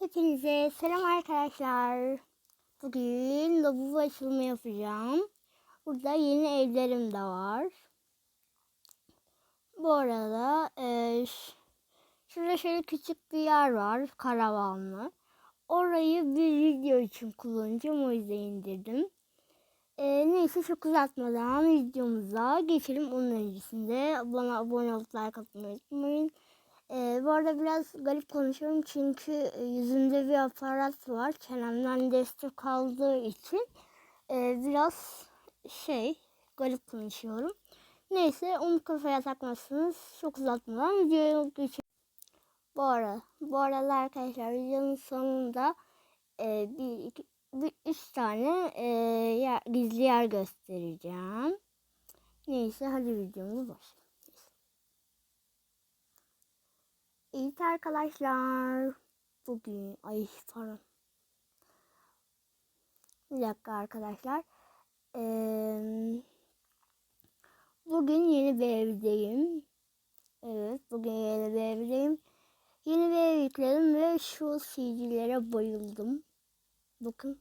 Hepinize selam arkadaşlar. Bugün lavabo açılımı yapacağım. Burada yeni evlerim de var. Bu arada e, şurada şöyle küçük bir yer var. Karavanlı. Orayı bir video için kullanacağım. O yüzden indirdim. E, neyse çok uzatmadan videomuza geçelim. Onun öncesinde bana abone olup like atmayı unutmayın. Ee, bu arada biraz garip konuşuyorum çünkü e, yüzümde bir aparat var. Çenemden destek aldığı için e, biraz şey garip konuşuyorum. Neyse onu kafaya takmazsınız. Çok uzatmadan videoya geçelim. Bu arada, bu arada arkadaşlar videonun sonunda e, bir, iki, bir, üç tane e, yer, gizli yer göstereceğim. Neyse hadi videomuza başlayalım. Evet arkadaşlar. Bugün ay pardon. Bir dakika arkadaşlar. Ee, bugün yeni bir evdeyim. Evet bugün yeni bir evdeyim. Yeni bir ev yükledim ve şu CD'lere bayıldım. Bakın.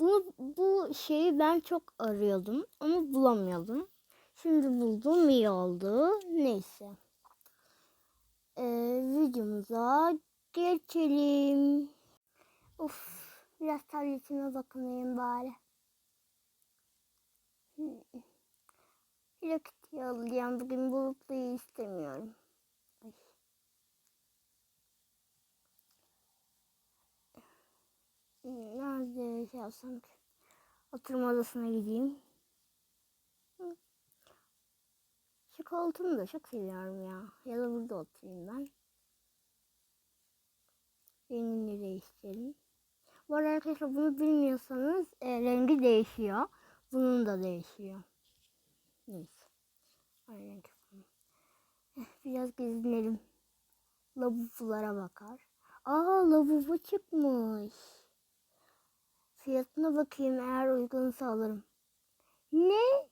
Bunu, bu şeyi ben çok arıyordum ama bulamıyordum. Şimdi buldum iyi oldu. Neyse. Ee, videomuza geçelim. Of, biraz tabletime bakınayım bari. Kitty alacağım. Bugün bulutluyu istemiyorum. Ay. Hmm, Nerede şey? Oturma odasına gideyim. Hı. Şu koltuğumu da çok seviyorum ya. Ya da burada oturayım ben. Rengini değiştirelim. Bu arada arkadaşlar bunu bilmiyorsanız e, rengi değişiyor. Bunun da değişiyor. Neyse. Yapalım. Eh, Biraz gezinelim. Labubulara bakar. Aa labubu çıkmış. Fiyatına bakayım eğer uygunsa alırım. Ne?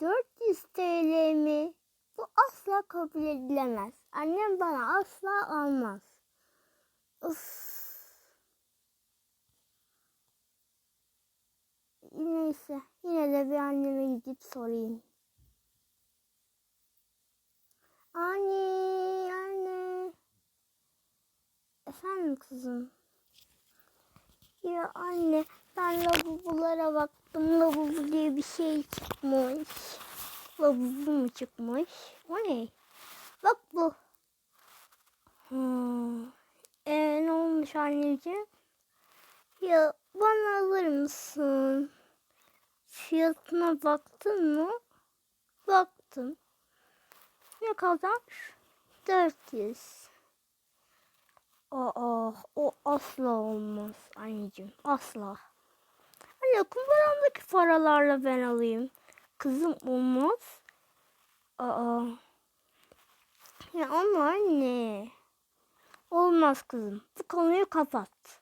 400 TL mi? Bu asla kabul edilemez. Annem bana asla almaz. Of. Neyse yine de bir anneme gidip sorayım. Anne, anne. Efendim kızım. Ya anne ben lavabolara baktım. Lavabo diye bir şey çıkmış. Lavabo mu çıkmış? O ne? Bak bu. Hmm. Ee, ne olmuş anneciğim? Ya bana alır mısın? Fiyatına baktın mı? Baktım. Ne kadar? 400. Aa, o asla olmaz anneciğim. Asla. Anne kumbaramdaki paralarla ben alayım. Kızım olmaz. Aa. Ya ama anne. Olmaz kızım. Bu konuyu kapat.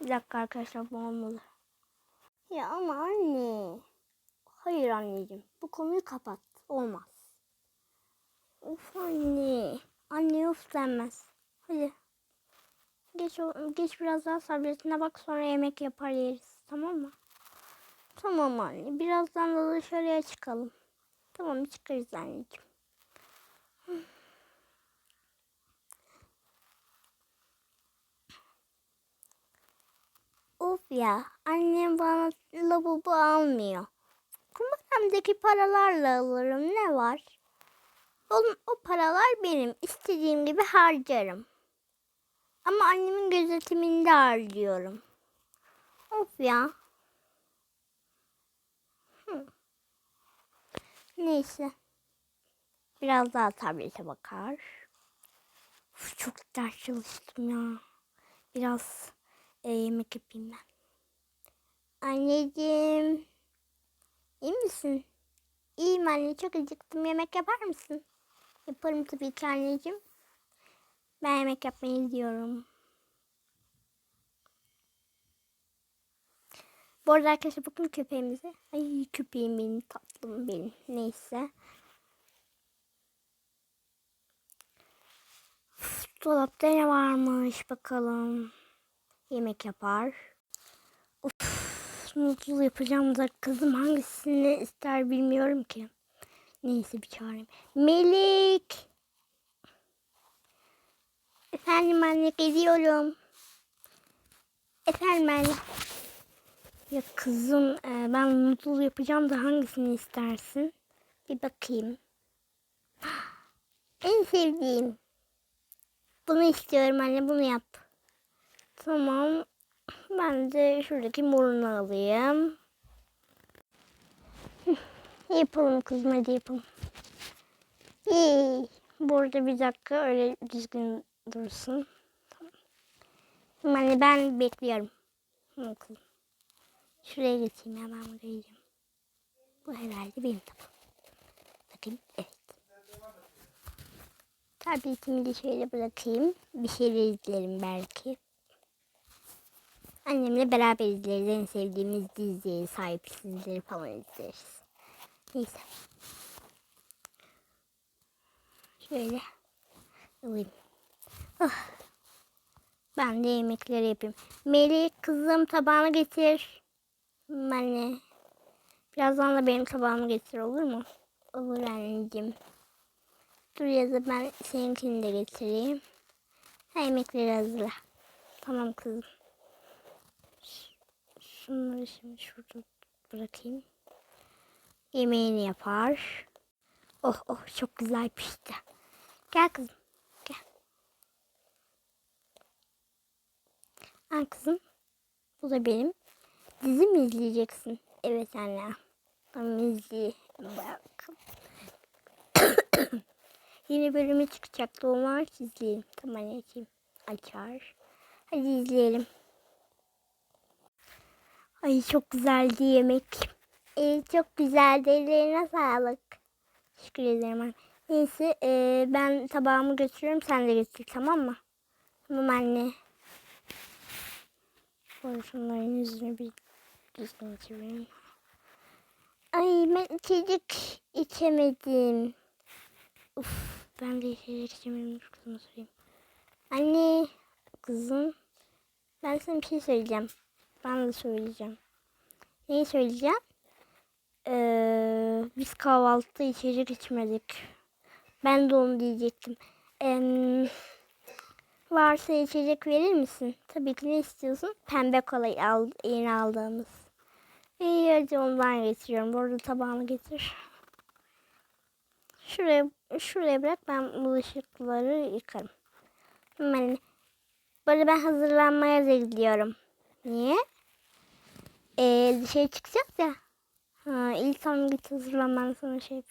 Bir dakika arkadaşlar bu olmalı. Ya ama anne. Hayır anneciğim. Bu konuyu kapat. Olmaz. Of anne. Anne of denmez. Hadi. Geç, geç biraz daha sabretine bak sonra yemek yapar yeriz. Tamam mı? Tamam anne. Birazdan da dışarıya çıkalım. Tamam çıkarız anneciğim. Of ya. Annem bana lavabo almıyor. Kumbaramdaki paralarla alırım. Ne var? Oğlum o paralar benim. İstediğim gibi harcarım. Ama annemin gözetiminde harcıyorum. Of ya. Hı. Neyse. Biraz daha tablete bakar. Uf, çok ders çalıştım ya. Biraz e, yemek yapayım ben. Anneciğim. İyi misin? İyiyim anne çok acıktım. Yemek yapar mısın? Yaparım tabii ki anneciğim. Ben yemek yapmayı gidiyorum. Bu arada arkadaşlar bakın köpeğimize. Ay köpeğim benim tatlım benim. Neyse. Dolapta ne varmış bakalım. Yemek yapar. Of, noodle yapacağım da kızım hangisini ister bilmiyorum ki. Neyse bir çağırayım. Melik. Efendim anne geliyorum. Efendim anne. Ya kızım e, ben noodle yapacağım da hangisini istersin? Bir bakayım. En sevdiğim. Bunu istiyorum anne bunu yap. Tamam. Ben de şuradaki morunu alayım. Yapalım kızım hadi yapalım. İyi. Burada bir dakika öyle düzgün dursun. Tamam. Yani ben bekliyorum. Tamam kızım. Şuraya geçeyim ya ben buraya. Bu herhalde benim tabağım. Bakayım evet. Tabletimi de şöyle bırakayım. Bir şeyler izlerim belki. Annemle beraber izleriz. En sevdiğimiz diziyi, sahipsizleri falan izleriz. Neyse. Şöyle alayım. Ah. Ben de yemekleri yapayım. Melih kızım tabağını getir. Anne. Birazdan da benim tabağımı getir olur mu? Olur anneciğim. Dur ya da ben seninkini de getireyim. Ha, yemekleri hazırla. Tamam kızım. Şunları şimdi şurada bırakayım. Yemeğini yapar. Oh oh çok güzel pişti. Gel kızım. Al kızım. Bu da benim. Dizi mi izleyeceksin? Evet anne. Tamam izleyeyim. Bak. Yeni bölümü çıkacak. Doğumlar izleyelim. Tamam anneciğim. Açar. Hadi izleyelim. Ay çok güzeldi yemek. Ee, çok güzeldi. Ellerine sağlık. Teşekkür ederim anne. Neyse ee, ben tabağımı götürüyorum. Sen de götür tamam mı? Tamam anne. Şöyle şunların yüzünü bir düzgün çevireyim. Ay ben içecek içemedim. Uf, ben de içecek içemedim. Kızıma sorayım. Anne, kızım. Ben sana bir şey söyleyeceğim. Ben de söyleyeceğim. Neyi söyleyeceğim? Ee, biz kahvaltıda içecek içmedik. Ben de onu diyecektim. Ee, varsa içecek verir misin? Tabii ki ne istiyorsun? Pembe kolayı al, yeni aldığımız. İyi hadi ondan getiriyorum. Bu arada tabağını getir. Şuraya şuraya bırak ben bulaşıkları yıkarım. Hemen. Böyle ben hazırlanmaya da gidiyorum. Niye? Ee, dışarı çıkacağız ya. Ha, ilk tamam git hazırlan ben şey yapayım.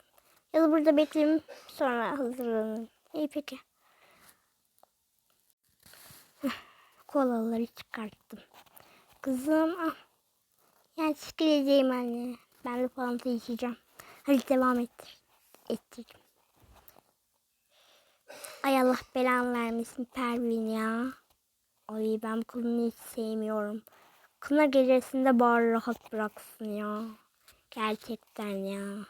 Ya da burada bekleyeyim sonra hazırlanırım. İyi peki. Heh, Kolaları çıkarttım. Kızım ah. Ya çıkacağım anne. Ben de fanta içeceğim. Hadi devam ettir. Ettirdim. Ay Allah belanı vermesin Pervin ya. Ay ben kulunu hiç sevmiyorum. Kına gecesinde bari rahat bıraksın ya. Gerçekten ya.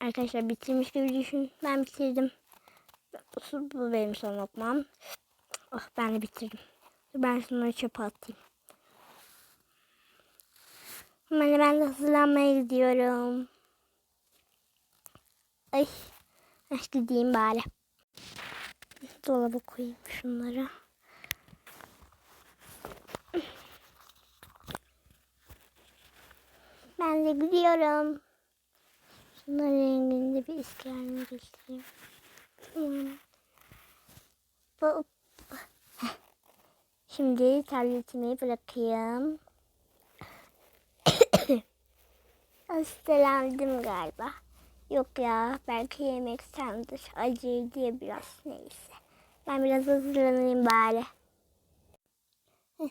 Arkadaşlar bitirmiş gibi düşün. Ben bitirdim. Bu benim son lokmam. Oh ben de bitirdim. Ben şunları çöpe atayım. Hemen ben de hazırlanmaya gidiyorum. Ay. Ay gideyim bari. Dolaba koyayım şunları. Ben de gidiyorum. Şunların renginde bir iskerini göstereyim. Bu. Şimdi tabletimi bırakayım. Hastalandım galiba. Yok ya belki yemek sandır. Acı diye biraz neyse. Ben biraz hazırlanayım bari.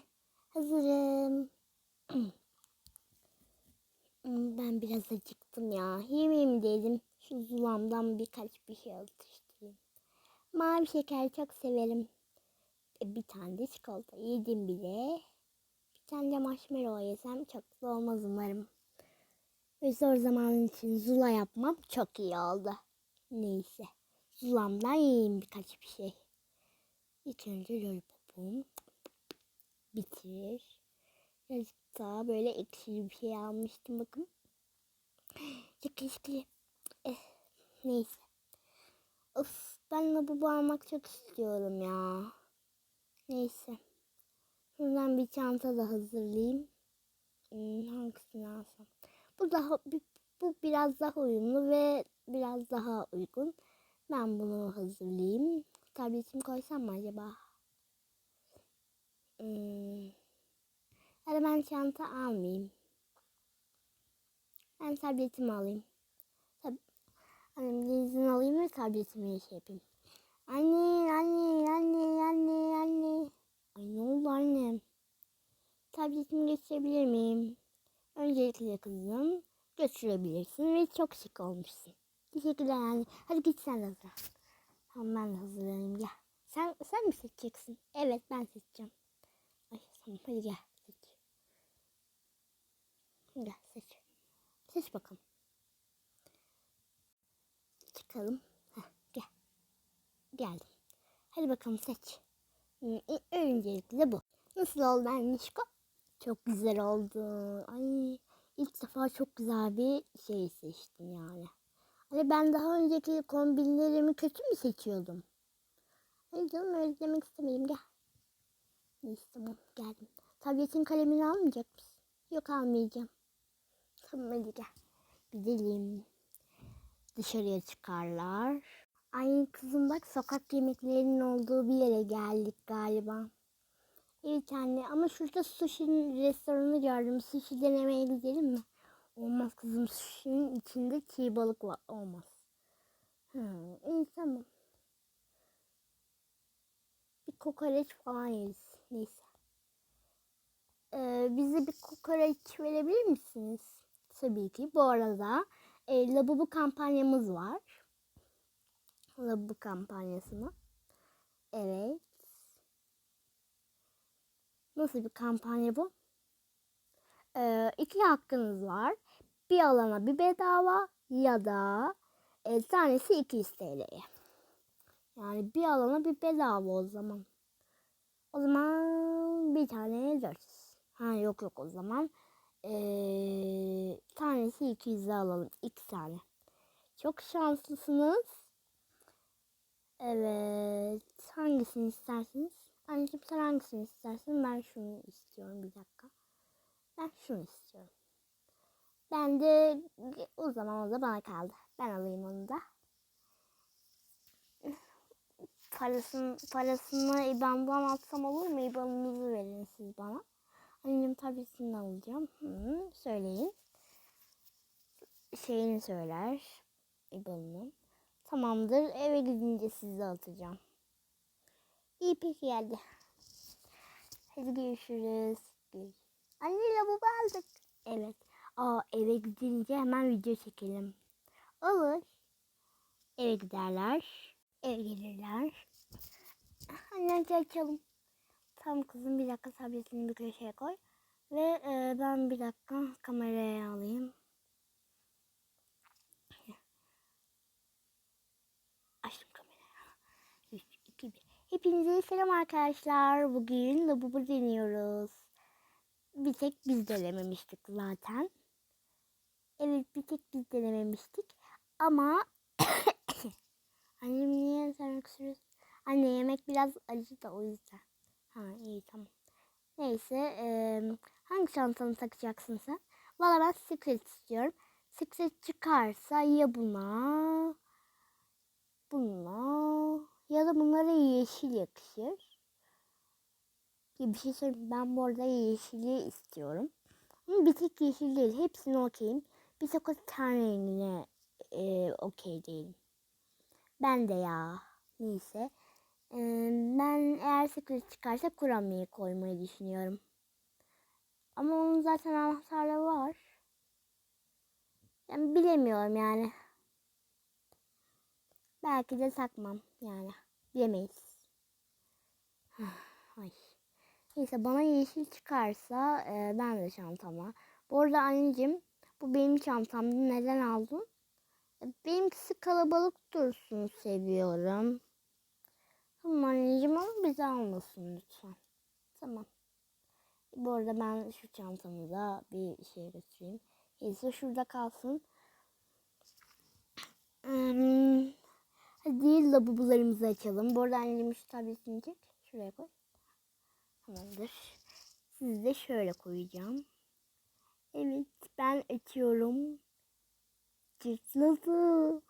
Hazırım. Ben biraz acıktım ya. Yemeğimi de yedim. Şu zulamdan birkaç bir şey atıştırayım. Mavi şeker çok severim. E, bir tane de çikolata yedim bile. Bir tane de marshmallow yesem çok da olmaz umarım. Ve zor zaman için zula yapmam çok iyi oldu. Neyse. Zulamdan yiyeyim birkaç bir şey. İlk önce lollipopum. Bitir. Birazcık daha böyle ekşili bir şey almıştım bakın. Çok eşkili. Eh, neyse. Of ben lavabo almak çok istiyorum ya. Neyse. Buradan bir çanta da hazırlayayım. Hmm, hangisini alsam? Bu daha bu, biraz daha uyumlu ve biraz daha uygun. Ben bunu hazırlayayım. Tabletimi koysam mı acaba? Hmm. Ya ben çanta almayayım. Ben tabletimi alayım. Tab Annem izin alayım ve tabletimi şey yapayım. Anne, anne, anne, anne. Ay ne oldu annem? Tabletimi götürebilir miyim? Öncelikle kızım götürebilirsin ve çok şık olmuşsun. Teşekkürler anne. Hadi git sen hazırlan. Tamam ben de hazırlanayım gel. Sen, sen mi seçeceksin? Evet ben seçeceğim. Ay tamam hadi gel seç. Gel seç. Seç bakalım. Çıkalım. Heh, gel. Geldim. Hadi bakalım seç. Hmm, i- Öncelikle bu. Nasıl oldu Annişko? Çok güzel oldu. Ay ilk defa çok güzel bir şey seçtim yani. Hani ben daha önceki kombinlerimi kötü mü seçiyordum? Hayır canım öyle demek istemedim gel. Neyse tamam geldim. Tabletin kalemini almayacak mısın? Yok almayacağım. Tamam hadi gel. Gidelim. Dışarıya çıkarlar. Ay kızım bak sokak yemeklerinin olduğu bir yere geldik galiba. Evet anne ama şurada sushi'nin restoranı gördüm. Sushi denemeye gidelim mi? Olmaz kızım sushi'nin içinde çiğ balık var. Olmaz. Hı, iyi tamam. Bir kokoreç falan yeriz. Neyse. Ee, bize bir kokoreç verebilir misiniz? Tabii ki. Bu arada e, Labubu kampanyamız var. Labubu kampanyası mı? Evet. Nasıl bir kampanya bu? Ee, iki hakkınız var. Bir alana bir bedava ya da e, tanesi 200 TL'ye. Yani bir alana bir bedava o zaman. O zaman bir tane 400. Ha yok yok o zaman. Ee, tanesi 200'e alalım. iki tane. Çok şanslısınız. Evet. Hangisini istersiniz? Anneciğim sen hangisini istersin? Ben şunu istiyorum bir dakika. Ben şunu istiyorum. Ben de o zaman o da bana kaldı. Ben alayım onu da. Parasını, parasını IBAN'dan atsam olur mu? IBAN'ınızı verin siz bana. Anneciğim tabletinden alacağım. Hı, söyleyin. Şeyini söyler. IBAN'ını. Tamamdır. Eve gidince size atacağım. İyi peki geldi. Hadi görüşürüz. Görüş- Anne lavabo aldık. Evet. Aa eve gidince hemen video çekelim. Olur. Eve giderler. Eve gelirler. Anne hadi açalım. Tamam kızım bir dakika tabletini bir köşeye koy. Ve e, ben bir dakika kameraya alayım. Açtım kamerayı. 3, 2, 1. Hepinize selam arkadaşlar. Bugün labubu deniyoruz. Bir tek biz denememiştik zaten. Evet bir tek biz denememiştik. Ama annem niye sen öksürüyorsun? Anne yemek biraz acı da o yüzden. Ha iyi tamam. Neyse eee, hangi çantanı takacaksın sen? Valla ben secret istiyorum. Secret çıkarsa ya buna buna ya da bunlara yeşil yakışır. Ya bir şey söyleyeyim ben bu arada yeşili istiyorum. Ama bir tek yeşil değil. Hepsini okeyim. Bir tek o ten rengine e, okey değilim. Ben de ya. Neyse. E, ben eğer secret çıkarsa kuramiye koymayı düşünüyorum. Ama onun zaten anahtarları var. Yani bilemiyorum yani. Belki de takmam yani. Bilemeyiz. Ay. Neyse bana yeşil çıkarsa e, ben de çantama. Bu arada anneciğim bu benim çantamdı. Neden aldın? E, benimkisi kalabalık dursun seviyorum. Tamam anneciğim ama bizi almasın lütfen. Tamam. Bu arada ben şu çantamı da bir şeye götüreyim. Neyse şurada kalsın. Hmm, hadi lavabolarımızı açalım. Bu arada anneciğim şu tabletini çek. Şuraya koy. Tamamdır. Sizi de şöyle koyacağım. Evet ben açıyorum. Cırtladı.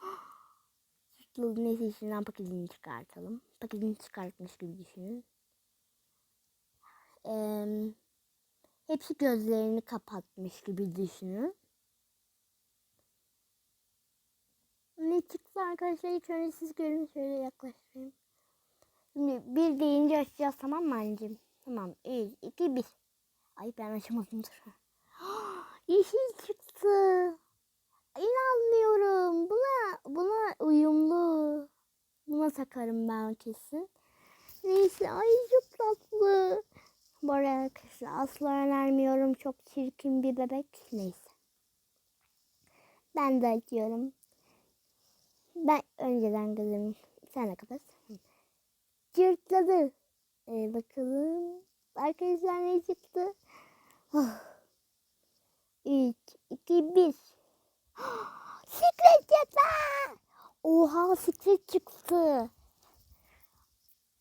Cırtladı neyse içinden paketini çıkartalım. Paketini çıkartmış gibi düşünün. Ee, hepsi gözlerini kapatmış gibi düşünün. Ne çıktı arkadaşlar? İlk önce siz görün. Şöyle yaklaştırayım. Şimdi bir deyince açacağız tamam mı anneciğim? Tamam. 3, 2, 1. Ay ben açamadım dur. Yeşil çıktı. İnanmıyorum. Buna, buna uyumlu. Buna takarım ben kesin. Neyse ay çok tatlı. Bu arada arkadaşlar asla önermiyorum. Çok çirkin bir bebek. Neyse. Ben de açıyorum. Ben önceden gözüm. Sen de kapat. Cırtladı. Ee, bakalım. Arkadaşlar ne çıktı? Oh. 3, 2, 1. Secret çıktı. Oha secret çıktı.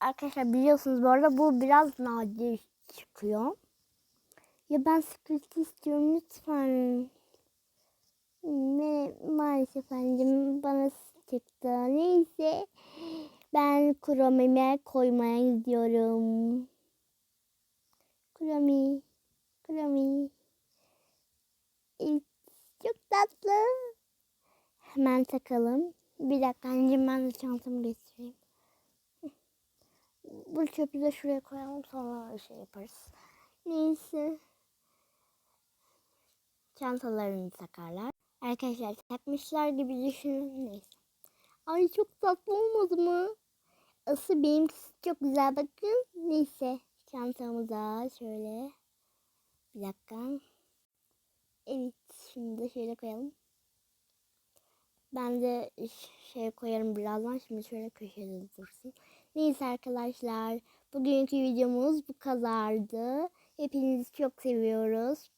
Arkadaşlar biliyorsunuz bu arada bu biraz nadir çıkıyor. Ya ben secret istiyorum lütfen. Ne, maalesef efendim bana çıktı. Neyse ben kromime koymaya gidiyorum. Kromi, kromi. Çok tatlı. Hemen takalım. Bir dakika anneciğim ben de çantamı getireyim. Bu çöpü de şuraya koyalım sonra şey yaparız. Neyse. Çantalarını takarlar. Arkadaşlar takmışlar gibi düşünün. Neyse. Ay çok tatlı olmadı mı? Asıl benimkisi çok güzel bakın. Neyse. Çantamıza şöyle. Bir dakika. Evet. Şimdi de şöyle koyalım. Ben de şey koyarım birazdan. Şimdi şöyle köşede dursun. Neyse arkadaşlar. Bugünkü videomuz bu kadardı. Hepinizi çok seviyoruz.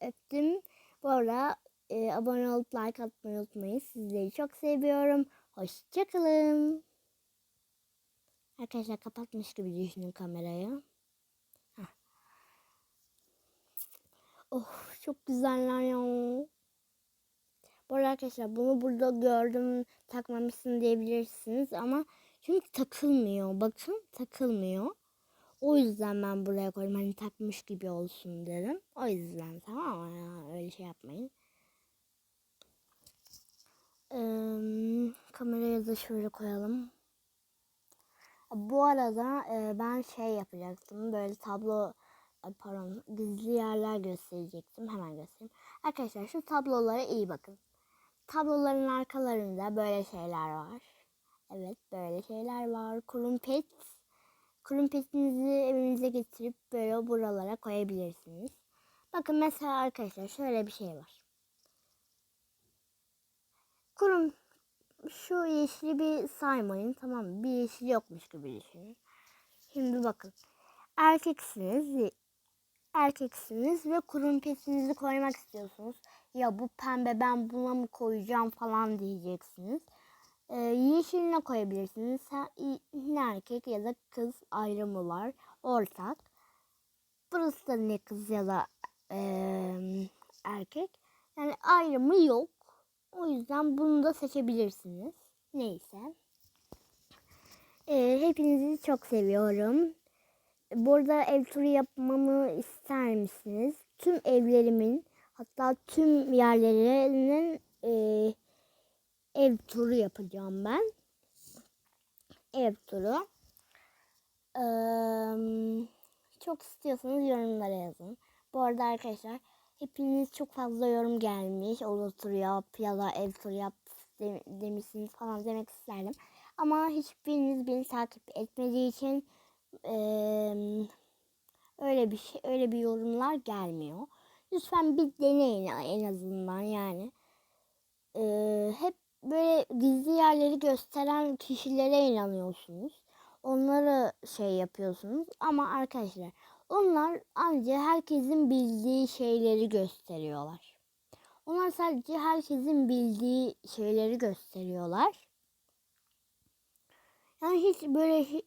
Öptüm. Bu arada e, abone olup like atmayı unutmayın. Sizleri çok seviyorum. Hoşçakalın. Arkadaşlar kapatmış gibi düşünün kamerayı. Heh. Oh çok güzeller ya. Bu arada arkadaşlar bunu burada gördüm takmamışsın diyebilirsiniz ama çünkü takılmıyor. Bakın takılmıyor. O yüzden ben buraya koydum. Hani takmış gibi olsun dedim. O yüzden tamam mı? Öyle şey yapmayın. Ee, kamerayı da şöyle koyalım. Bu arada e, ben şey yapacaktım. Böyle tablo ay pardon gizli yerler gösterecektim. Hemen göstereyim. Arkadaşlar şu tablolara iyi bakın. Tabloların arkalarında böyle şeyler var. Evet böyle şeyler var. Kurumpet. Kurumpetinizi evinize getirip böyle buralara koyabilirsiniz. Bakın mesela arkadaşlar şöyle bir şey var. Kurum şu yeşili bir saymayın tamam? Bir yeşil yokmuş gibi düşünün. Şimdi bakın. Erkeksiniz. Erkeksiniz ve kurumpetinizi koymak istiyorsunuz. Ya bu pembe ben buna mı koyacağım falan diyeceksiniz. Ee, yeşiline koyabilirsiniz. Ne erkek ya da kız ayrımı var. Ortak. Burası da ne kız ya da e, erkek. Yani ayrımı yok. O yüzden bunu da seçebilirsiniz. Neyse. Ee, hepinizi çok seviyorum. Burada ev turu yapmamı ister misiniz? Tüm evlerimin hatta tüm yerlerinin e, ev turu yapacağım ben. Ev turu. Ee, çok istiyorsanız yorumlara yazın. Bu arada arkadaşlar hepiniz çok fazla yorum gelmiş. Oda yap ya da ev turu yap demişsiniz falan demek isterdim. Ama hiçbiriniz beni takip etmediği için e, öyle bir şey öyle bir yorumlar gelmiyor. Lütfen bir deneyin en azından yani. E, hep böyle gizli yerleri gösteren kişilere inanıyorsunuz. onları şey yapıyorsunuz. Ama arkadaşlar onlar ancak herkesin bildiği şeyleri gösteriyorlar. Onlar sadece herkesin bildiği şeyleri gösteriyorlar. Yani hiç böyle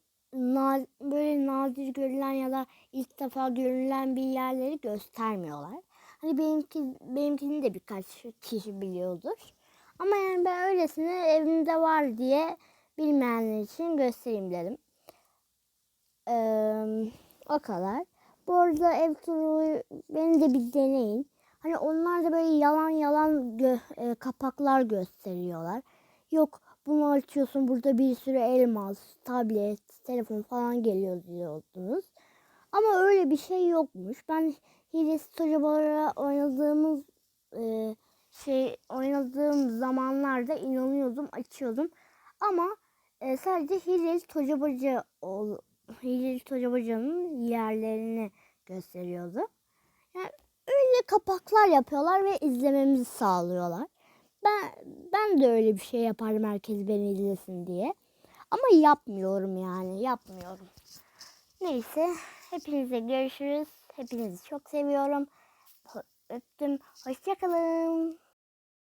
böyle nadir görülen ya da ilk defa görülen bir yerleri göstermiyorlar. Hani benimki benimkini de birkaç kişi biliyordur. Ama yani ben öylesine evimde var diye bilmeyenler için göstereyim dedim. Ee, o kadar. Bu arada ev turu beni de bir deneyin. Hani onlar da böyle yalan yalan gö- e, kapaklar gösteriyorlar. Yok bunu açıyorsun burada bir sürü elmas, tablet, telefon falan geliyor diyordunuz. Ama öyle bir şey yokmuş. Ben Hilesi Tocabalara oynadığımız e, şey oynadığım zamanlarda inanıyordum, açıyordum. Ama e, sadece Hileli Tocabacı ol, Hileli Tocabacı'nın yerlerini gösteriyordu. Yani öyle kapaklar yapıyorlar ve izlememizi sağlıyorlar. Ben ben de öyle bir şey yaparım herkes beni izlesin diye. Ama yapmıyorum yani yapmıyorum. Neyse hepinize görüşürüz. Hepinizi çok seviyorum. Öptüm. Hoşçakalın.